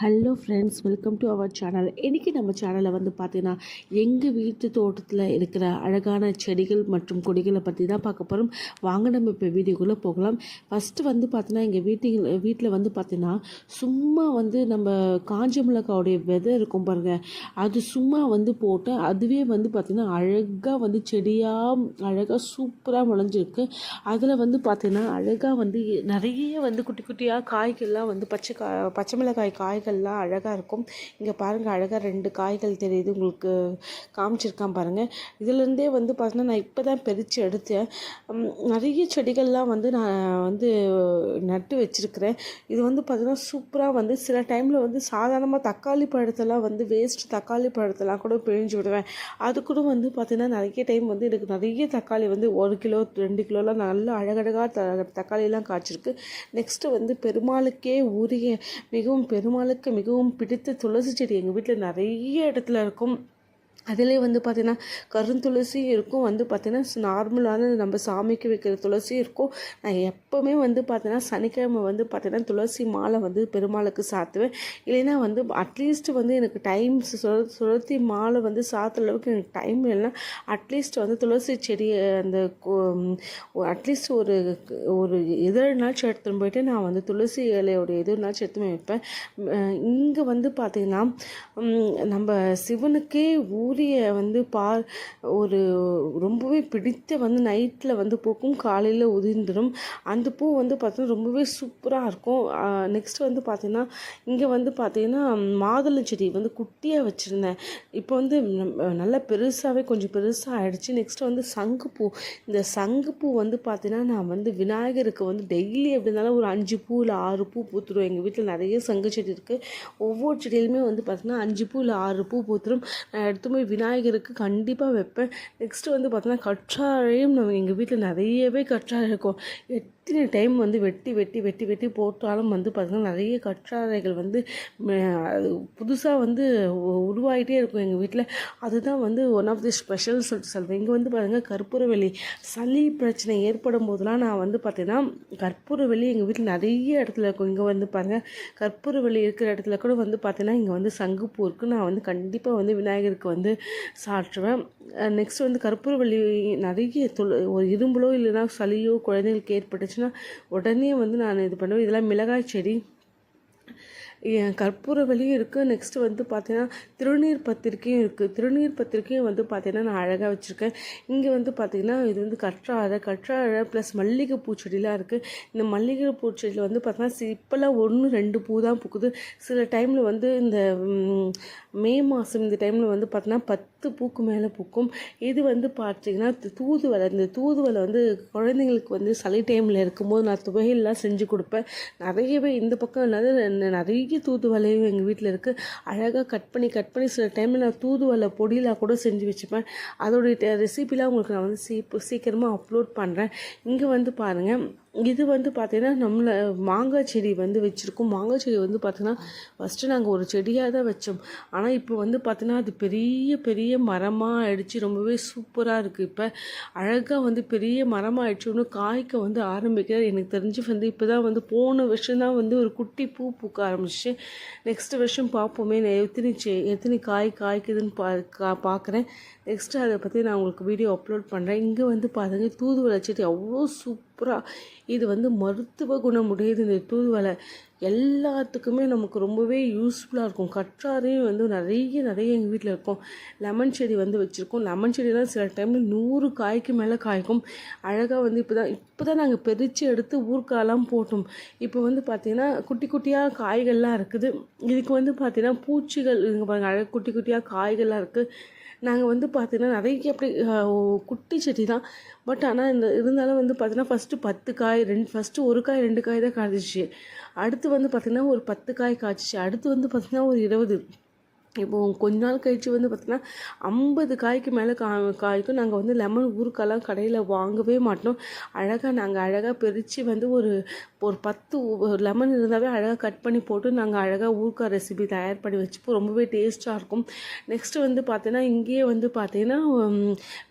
Hello friends welcome to our channel இன்றைக்கி நம்ம சேனலில் வந்து பார்த்தீங்கன்னா எங்கள் வீட்டு தோட்டத்தில் இருக்கிற அழகான செடிகள் மற்றும் கொடிகளை பற்றி தான் பார்க்க போகிறோம் வாங்க நம்ம இப்போ வீடியோக்குள்ளே போகலாம். ஃபஸ்ட்டு வந்து பார்த்தீங்கன்னா எங்கள் வீட்டில் வீட்டில் வந்து பார்த்தீங்கன்னா சும்மா வந்து நம்ம காஞ்ச மிளகாவுடைய விதை இருக்கும் பாருங்கள் அது சும்மா வந்து போட்டு அதுவே வந்து பார்த்திங்கன்னா அழகாக வந்து செடியாக அழகாக சூப்பராக முளைஞ்சிருக்கு. அதில் வந்து பார்த்தீங்கன்னா அழகாக வந்து நிறைய வந்து குட்டி குட்டியாக காய்கள்லாம் வந்து பச்சை கா பச்சை மிளகாய் காய்கள்லாம் அழகாக இருக்கும். இங்கே பாருங்கள் அழகாக ரெண்டு காய்கள் தெரியுது உங்களுக்கு காமிச்சிருக்கான் பாருங்கள் இதுலேருந்தே வந்து பார்த்தீங்கன்னா நான் இப்போ தான் பறித்து எடுத்தேன் நிறைய செடிகள்லாம் வந்து நான் வந்து நட்டு வச்சுருக்கிறேன். இது வந்து பார்த்திங்கன்னா சூப்பராக வந்து சில டைமில் வந்து சாதாரணமாக தக்காளி பழத்தெல்லாம் வந்து வேஸ்ட் தக்காளி பழத்தெல்லாம் கூட பிழிஞ்சு விடுவேன். அது கூட வந்து பார்த்திங்கன்னா நிறைய டைம் வந்து எனக்கு நிறைய தக்காளி வந்து ஒரு கிலோ ரெண்டு கிலோலாம் நல்லா அழகழகாக த தக்காளியெல்லாம் காய்ச்சிருக்கு. நெக்ஸ்ட்டு வந்து பெருமாளுக்கே உரிய மிகவும் பெருமாளுக்கு மிகவும் பிடித்த துளசி செடி எங்கள் வீட்டில் நிறைய இடத்துல இருக்கும். அதிலே வந்து பார்த்திங்கன்னா கருந்துளசி இருக்கும். வந்து பார்த்திங்கன்னா நார்மலான நம்ம சாமிக்கு வைக்கிற துளசி இருக்கும். நான் எப்போவுமே வந்து பார்த்தீங்கன்னா சனிக்கிழமை வந்து பார்த்தீங்கன்னா துளசி மாலை வந்து பெருமாளுக்கு சாத்துவேன். இல்லைன்னா வந்து அட்லீஸ்ட் வந்து எனக்கு டைம் சுர சுரத்தி மாலை வந்து சாத்துற அளவுக்கு எனக்கு டைம் இல்லைன்னா அட்லீஸ்ட் வந்து துளசி செடி அந்த அட்லீஸ்ட் ஒரு ஒரு இதழ்னாச்சும் எடுத்துன்னு போயிட்டு நான் வந்து துளசி இலையோட எதுனாச்சும் எடுத்து வைப்பேன். இங்கே வந்து பார்த்திங்கன்னா நம்ம சிவனுக்கே ஊ ஊரிய வந்து பா ஒரு ரொம்பவே பிடித்த வந்து நைட்டில் வந்து பூக்கும். காலையில் உதிர்ந்துடும் அந்த பூ வந்து பார்த்தீங்கன்னா ரொம்பவே சூப்பராக இருக்கும். நெக்ஸ்ட் வந்து பார்த்தீங்கன்னா இங்கே வந்து பார்த்தீங்கன்னா மாதுளை செடி வந்து குட்டியாக வச்சுருந்தேன். இப்போ வந்து நல்லா பெருசாகவே கொஞ்சம் பெருசாக ஆகிடுச்சு நெக்ஸ்ட் வந்து சங்குப்பூ இந்த சங்குப்பூ வந்து பார்த்தீங்கன்னா நான் வந்து விநாயகருக்கு வந்து டெய்லி எப்படி இருந்தாலும் ஒரு அஞ்சு பூ இல்லை ஆறு பூ பூத்துடும் எங்கள் வீட்டில் நிறைய சங்கு செடி இருக்குது ஒவ்வொரு செடியிலுமே வந்து பார்த்தீங்கன்னா அஞ்சு பூ இல்லை ஆறு பூ பூத்துடும் நான் எடுத்து போய் விநாயகருக்கு கண்டிப்பாக வைப்பேன். நெக்ஸ்ட்டு வந்து பார்த்தோன்னா கற்றாழையும் நம்ம எங்கள் வீட்டில் நிறையவே கற்றாழை இருக்கும். எத்தனை டைம் வந்து வெட்டி வெட்டி வெட்டி வெட்டி போட்டாலும் வந்து பார்த்திங்கன்னா நிறைய கற்றாழைகள் வந்து புதுசாக வந்து உருவாகிட்டே இருக்கும் எங்கள் வீட்டில் அதுதான் வந்து ஒன் ஆஃப் தி ஸ்பெஷல் சொல்லிட்டு சொல்வேன் இங்கே வந்து பாருங்கள் கற்பூரவள்ளி. சளி பிரச்சனை ஏற்படும் போதெல்லாம் நான் வந்து பார்த்தீங்கன்னா கற்பூரவள்ளி எங்கள் வீட்டில் நிறைய இடத்துல இருக்கும். இங்கே வந்து பாருங்கள் கற்பூரவெளி இருக்கிற இடத்துல கூட வந்து பார்த்தீங்கன்னா இங்கே வந்து சங்குப்பூ இருக்குது நான் வந்து கண்டிப்பாக வந்து விநாயகருக்கு வந்து சாற்றுவேன். நெக்ஸ்ட் வந்து கற்பூரவள்ளி நிறைய தொழில் ஒரு இரும்பலோ இல்லைன்னா சளியோ குழந்தைங்களுக்கு ஏற்பட்டுச்சுன்னா உடனே வந்து நான் இது பண்ணுவேன். இதெல்லாம் மிளகாய் செடி என் கற்பூரவள்ளியும் இருக்குது நெக்ஸ்ட்டு வந்து பார்த்தீங்கன்னா திருநீர் பத்திரிக்கையும் இருக்குது திருநீர் பத்திரிக்கையும் வந்து பார்த்திங்கன்னா நான் அழகாக வச்சுருக்கேன். இங்கே வந்து பார்த்திங்கன்னா இது வந்து கற்றாழை கற்றாழை ப்ளஸ் மல்லிகை பூச்செடிலாம் இருக்குது இந்த மல்லிகை பூச்செடியில் வந்து பார்த்திங்கன்னா சி- இப்போல்லாம் ஒன்று ரெண்டு பூ தான் பூக்குது. சில டைமில் வந்து இந்த மே மாதம் இந்த டைமில் வந்து பார்த்திங்கன்னா பத்து பூக்கு மேலே பூக்கும். இது வந்து பார்த்தீங்கன்னா தூதுவலை தூதுவளை இந்த தூதுவளை வந்து குழந்தைங்களுக்கு வந்து சளி டைமில் இருக்கும்போது நான் துவையல்லாம் செஞ்சு கொடுப்பேன். நிறையவே இந்த பக்கம் இல்லாத நிறைய பெரிய தூதுவளையும் எங்கள் வீட்டில் இருக்குது அழகாக கட் பண்ணி கட் பண்ணி சில டைமில் நான் தூதுவளை பொடியெலாம் கூட செஞ்சு வச்சுப்பேன். அதோடைய ரெசிபிலாம் உங்களுக்கு நான் வந்து சீப்பு சீக்கிரமாக அப்லோட் பண்ணுறேன் இங்கே வந்து பாருங்கள் இது வந்து பார்த்திங்கன்னா நம்மளை மாங்காய் செடி வந்து வச்சுருக்கோம். மாங்காய் செடி வந்து பார்த்திங்கன்னா ஃபஸ்ட்டு நாங்கள் ஒரு செடியாக தான் வச்சோம். ஆனால் இப்போ வந்து பார்த்திங்கன்னா அது பெரிய பெரிய மரமாக ஆயிடுச்சு. ரொம்பவே சூப்பராக இருக்குது இப்போ. அழகாக வந்து பெரிய மரமாக ஆயிடுச்சு. ஒன்று காய்க்க வந்து ஆரம்பிக்கிறது எனக்கு தெரிஞ்சு வந்து இப்போ தான் வந்து போன வருஷம் தான் வந்து ஒரு குட்டி பூ பூக்க ஆரம்பிச்சு நெக்ஸ்ட் வருஷம் பார்ப்போமே. நான் எத்தனை செ எத்தனை காய் காய்க்குதுன்னு பா கா பார்க்குறேன். நெக்ஸ்ட்டு அதை பற்றி நான் உங்களுக்கு வீடியோ அப்லோட் பண்ணுறேன் இங்கே வந்து பாருங்க தூதுவளை செடி அவ்வளோ சூப்பராக இது வந்து மருத்துவ குணம் உடையது இந்த தூதுவளை. எல்லாத்துக்குமே நமக்கு ரொம்பவே யூஸ்ஃபுல்லாக இருக்கும். கற்றாரையும் வந்து நிறைய நிறைய எங்கள் வீட்டில் இருக்கும். லெமன் செடி வந்து வச்சுருக்கோம். லெமன் செடிலாம் சில டைமில் நூறு காய்க்கு மேலே காய்க்கும். அழகாக வந்து இப்போ தான் இப்போ தான் நாங்கள் பிரித்து எடுத்து ஊர்க்காலாம் போட்டோம். இப்போ வந்து பார்த்திங்கன்னா குட்டி குட்டியாக காய்கள்லாம் இருக்குது. இதுக்கு வந்து பார்த்திங்கன்னா பூச்சிகள் இங்கே பாருங்கள் அழகு குட்டி குட்டியாக காய்கள்லாம் இருக்குது நாங்கள் வந்து பார்த்தீங்கன்னா நிறைய அப்படி குட்டி செடி தான். பட் ஆனால் இந்த இருந்தாலும் வந்து பார்த்தீங்கன்னா ஃபஸ்ட்டு பத்து காய் ரெண்டு ஃபஸ்ட்டு ஒரு காய் ரெண்டு காய் தான் காய்ச்சிச்சு. அடுத்து வந்து பார்த்திங்கன்னா ஒரு பத்து காய் காய்ச்சிச்சு. அடுத்து வந்து பார்த்திங்கன்னா ஒரு இருபது. இப்போ கொஞ்ச நாள் கழிச்சு வந்து பார்த்திங்கன்னா ஐம்பது காய்க்கு மேலே கா காய்க்கும் நாங்கள் வந்து லெமன் ஊறுக்காலாம் கடையில் வாங்கவே மாட்டோம். அழகாக நாங்கள் அழகாக பிரித்து வந்து ஒரு ஒரு பத்து லெமன் இருந்தாவே அழகாக கட் பண்ணி போட்டு நாங்கள் அழகாக ஊறுகாய் ரெசிபி தயார் பண்ணி வச்சுப்போம். ரொம்பவே டேஸ்ட்டாக இருக்கும். நெக்ஸ்ட்டு வந்து பார்த்தீங்கன்னா இங்கேயே வந்து பார்த்தீங்கன்னா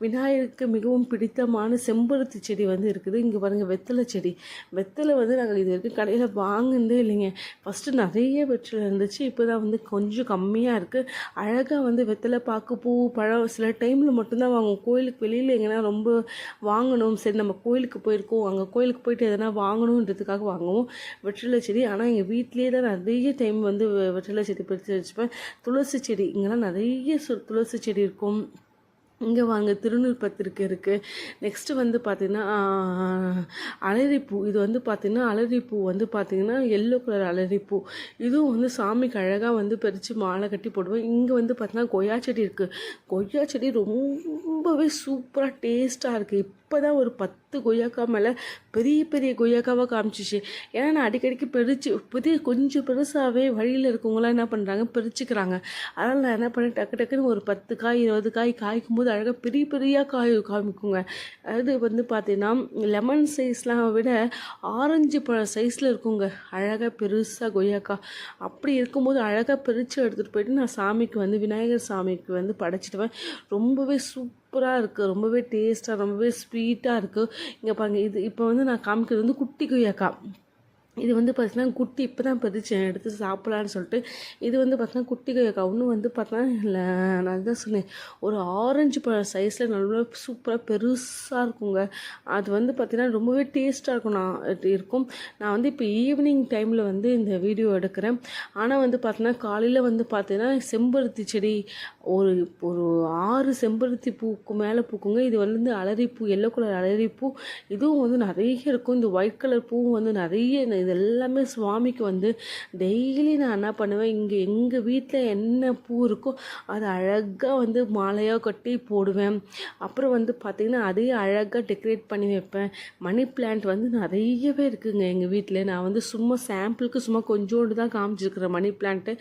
விநாயகருக்கு மிகவும் பிடித்தமான செம்பருத்தி செடி வந்து இருக்குது. இங்கே பாருங்கள் வெத்தலை செடி. வெத்தலை வந்து நாங்கள் இது வரைக்கும் கடையில் வாங்கினதே இல்லைங்க. ஃபஸ்ட்டு நிறைய வெற்றில இருந்துச்சு. இப்போ தான் வந்து கொஞ்சம் கம்மியாக இருக்குது அழகாக வந்து வெத்தலை பாக்கு பூ பழம் சில டைமில் மட்டும்தான் வாங்குவோம். கோயிலுக்கு வெளியில் எங்கன்னா ரொம்ப வாங்கணும். சரி நம்ம கோயிலுக்கு போயிருக்கோம். அங்கே கோயிலுக்கு போயிட்டு எதனா வாங்கணுன்றதுக்காக வாங்குவோம். வெற்றிலை செடி. ஆனால் எங்கள் வீட்லேயே தான் நிறைய டைம் வந்து வெற்றிலை செடி பிரித்து வச்சுப்பேன். துளசி செடி. இங்கெல்லாம் நிறைய சு- துளசி செடி இருக்கும். இங்கே வாங்க திருநூற்பத்திரிக்கை இருக்குது நெக்ஸ்ட்டு வந்து பார்த்திங்கன்னா அலரிப்பூ. இது வந்து பார்த்திங்கன்னா அலரிப்பூ வந்து பார்த்திங்கன்னா எல்லோ கலர் அலரிப்பூ. இதுவும் வந்து சாமிக்கு அழகாக வந்து பறித்து மாலை கட்டி போடுவோம். இங்கே வந்து பார்த்திங்கன்னா கொய்யா செடி இருக்குது கொய்யா செடி ரொம்பவே சூப்பராக டேஸ்ட்டாக இருக்குது இப்போ தான் ஒரு பத்து கொய்யாக்கா மேலே பெரிய பெரிய கொய்யாக்காவாக காமிச்சிச்சு. ஏன்னா நான் அடிக்கடிக்கு பிரித்து பெரிய கொஞ்சம் பெருசாகவே வழியில் இருக்கவங்களாம் என்ன பண்ணுறாங்க பிரிச்சுக்கிறாங்க. அதனால் நான் என்ன பண்ணேன்? டக்கு டக்குன்னு ஒரு பத்து காய் இருபது காய் காய்க்கும் போது அழகாக பெரிய பெரிய காய் காமிக்குங்க. அது வந்து பார்த்தீங்கன்னா லெமன் சைஸ்லாம் விட ஆரஞ்சு பழ சைஸில் இருக்குங்க. அழகாக பெருசாக கொய்யாக்காய். அப்படி இருக்கும்போது அழகாக பிரித்து எடுத்துகிட்டு போயிட்டு நான் சாமிக்கு வந்து விநாயகர் சாமிக்கு வந்து படைச்சிடுவேன் ரொம்பவே சூப் சூப்பராக இருக்குது ரொம்பவே டேஸ்ட்டாக ரொம்பவே ஸ்வீட்டாக இருக்குது இங்கே பாருங்கள் இது இப்போ வந்து நான் காமிக்கிறது வந்து குட்டி கொய்யாக்கா இது வந்து பார்த்தீங்கன்னா குட்டி இப்போ தான் பறிச்சேன் எடுத்து சாப்பிட்லான்னு சொல்லிட்டு இது வந்து பார்த்தீங்கன்னா குட்டி கவுன்னு இன்னும் வந்து பார்த்தீங்கன்னா நான் தான் சொன்னேன் ஒரு ஆரஞ்சு பழ சைஸில் நல்லா சூப்பராக பெருசாக இருக்குங்க. அது வந்து பார்த்திங்கன்னா ரொம்பவே டேஸ்ட்டாக இருக்கும் நான் இருக்கும். நான் வந்து இப்போ ஈவினிங் டைமில் வந்து இந்த வீடியோ எடுக்கிறேன். ஆனால் வந்து பார்த்தீங்கன்னா காலையில் வந்து பார்த்தீங்கன்னா செம்பருத்தி செடி ஒரு ஒரு ஆறு செம்பருத்தி பூக்கு மேலே பூக்குங்க. இது வந்து அலரிப்பூ எல்லோ கலர் அலரிப்பூ இதுவும் வந்து நிறைய இருக்கும். இந்த ஒயிட் கலர் பூவும் வந்து நிறைய இந்த- இது எல்லாமே சுவாமிக்கு வந்து டெய்லி நான் என்ன பண்ணுவேன் இங்கே எங்கள் வீட்டில் என்ன பூ இருக்கோ அது அழகாக வந்து மாலையாக கட்டி போடுவேன். அப்புறம் வந்து பார்த்திங்கன்னா அதையும் அழகாக டெக்கரேட் பண்ணி வைப்பேன். மணி பிளான்ட் வந்து நிறையவே இருக்குதுங்க எங்கள் வீட்டில் நான் வந்து சும்மா சாம்பிளுக்கு சும்மா கொஞ்சோண்டு தான் காமிச்சிருக்கிறேன் மணி பிளான்ட்டு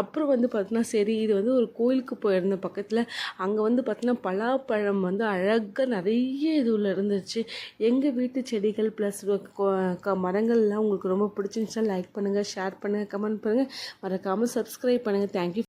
அப்புறம் வந்து பார்த்தீங்கன்னா சரி இது வந்து ஒரு கோயிலுக்கு போயிருந்த பக்கத்தில் அங்கே வந்து பார்த்தீங்கன்னா பலாப்பழம் வந்து அழகாக நிறைய இதுவில் இருந்துச்சு. எங்கள் வீட்டு செடிகள் ப்ளஸ் மரங்கள்லாம் உங்களுக்கு ரொம்ப பிடிச்சிருந்துச்சுன்னா லைக் பண்ணுங்கள் ஷேர் பண்ணுங்கள் கமெண்ட் பண்ணுங்கள் மறக்காமல் சப்ஸ்கிரைப் பண்ணுங்கள் தேங்க்யூ